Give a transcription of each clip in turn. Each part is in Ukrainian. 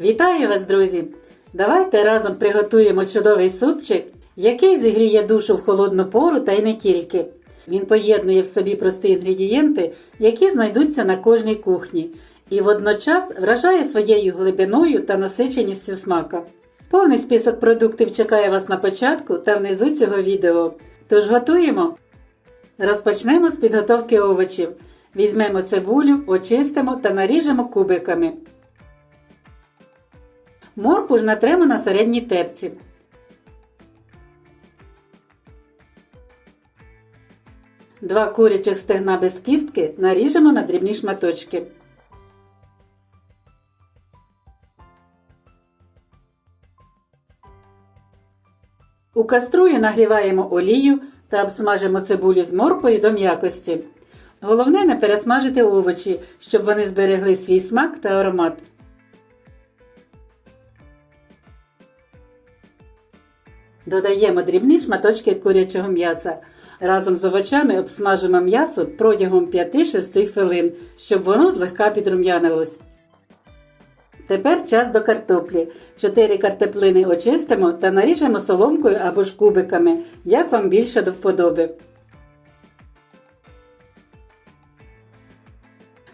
Вітаю вас, друзі! Давайте разом приготуємо чудовий супчик, який зігріє душу в холодну пору та й не тільки. Він поєднує в собі прості інгредієнти, які знайдуться на кожній кухні, і водночас вражає своєю глибиною та насиченістю смака. Повний список продуктів чекає вас на початку та внизу цього відео. Тож готуємо! Розпочнемо з підготовки овочів. Візьмемо цибулю, очистимо та наріжемо кубиками. Моркву ж натремо на середній терці. Два курячих стегна без кістки наріжемо на дрібні шматочки. У каструю нагріваємо олію та обсмажимо цибулю з морквою до м'якості. Головне не пересмажити овочі, щоб вони зберегли свій смак та аромат. Додаємо дрібні шматочки курячого м'яса. Разом з овочами обсмажимо м'ясо протягом 5-6 хвилин, щоб воно злегка підрум'янилось. Тепер час до картоплі. 4 картоплини очистимо та наріжемо соломкою або ж кубиками, як вам більше до вподоби.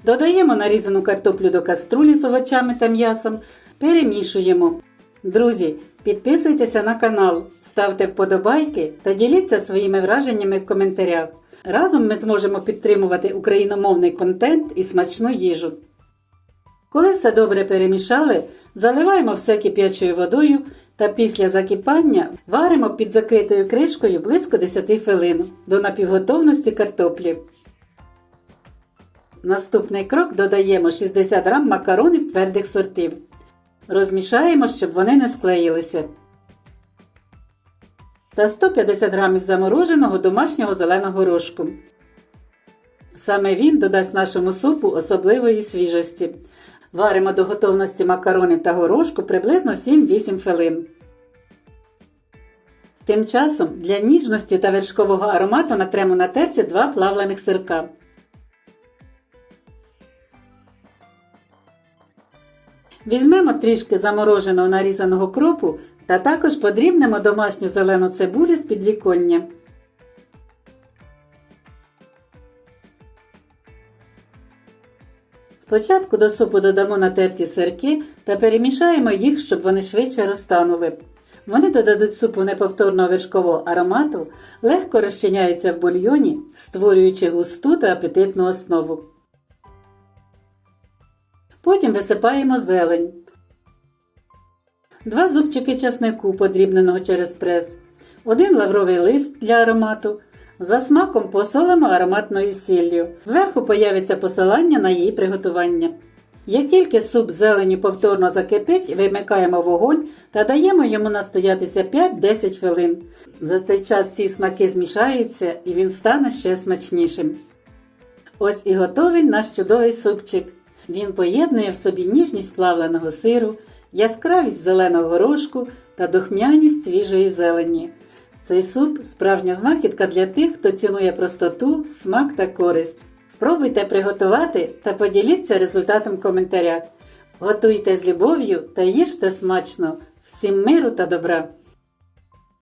Додаємо нарізану картоплю до каструлі з овочами та м'ясом, перемішуємо. Друзі, підписуйтеся на канал, ставте вподобайки та діліться своїми враженнями в коментарях. Разом ми зможемо підтримувати україномовний контент і смачну їжу. Коли все добре перемішали, заливаємо все кип'ячою водою та після закипання варимо під закритою кришкою близько 10 хвилин до напівготовності картоплі. Наступний крок додаємо 60 г макаронів твердих сортів. Розмішаємо, щоб вони не склеїлися. Та 150 г замороженого домашнього зеленого горошку. Саме він додасть нашому супу особливої свіжості. Варимо до готовності макаронів та горошку приблизно 7-8 хвилин. Тим часом для ніжності та вершкового аромату натремо на терці 2 плавлених сирка. Візьмемо трішки замороженого нарізаного кропу та також подрібнемо домашню зелену цибулю з підвіконня. Спочатку до супу додамо натерті сирки та перемішаємо їх, щоб вони швидше розтанули. Вони додадуть супу неповторного вершкового аромату, легко розчиняються в бульйоні, створюючи густу та апетитну основу. Потім висипаємо зелень. Два зубчики часнику, подрібненого через прес, один лавровий лист для аромату. За смаком посолимо ароматною сіллю. Зверху появиться посилання на її приготування. Як тільки суп з зеленю повторно закипить, вимикаємо вогонь та даємо йому настоятися 5-10 хвилин. За цей час всі смаки змішаються і він стане ще смачнішим. Ось і готовий наш чудовий супчик. Він поєднує в собі ніжність плавленого сиру, яскравість зеленого горошку та духмяність свіжої зелені. Цей суп справжня знахідка для тих, хто цінує простоту, смак та користь. Спробуйте приготувати та поділіться результатом в коментарях. Готуйте з любов'ю та їжте смачно. Всім миру та добра!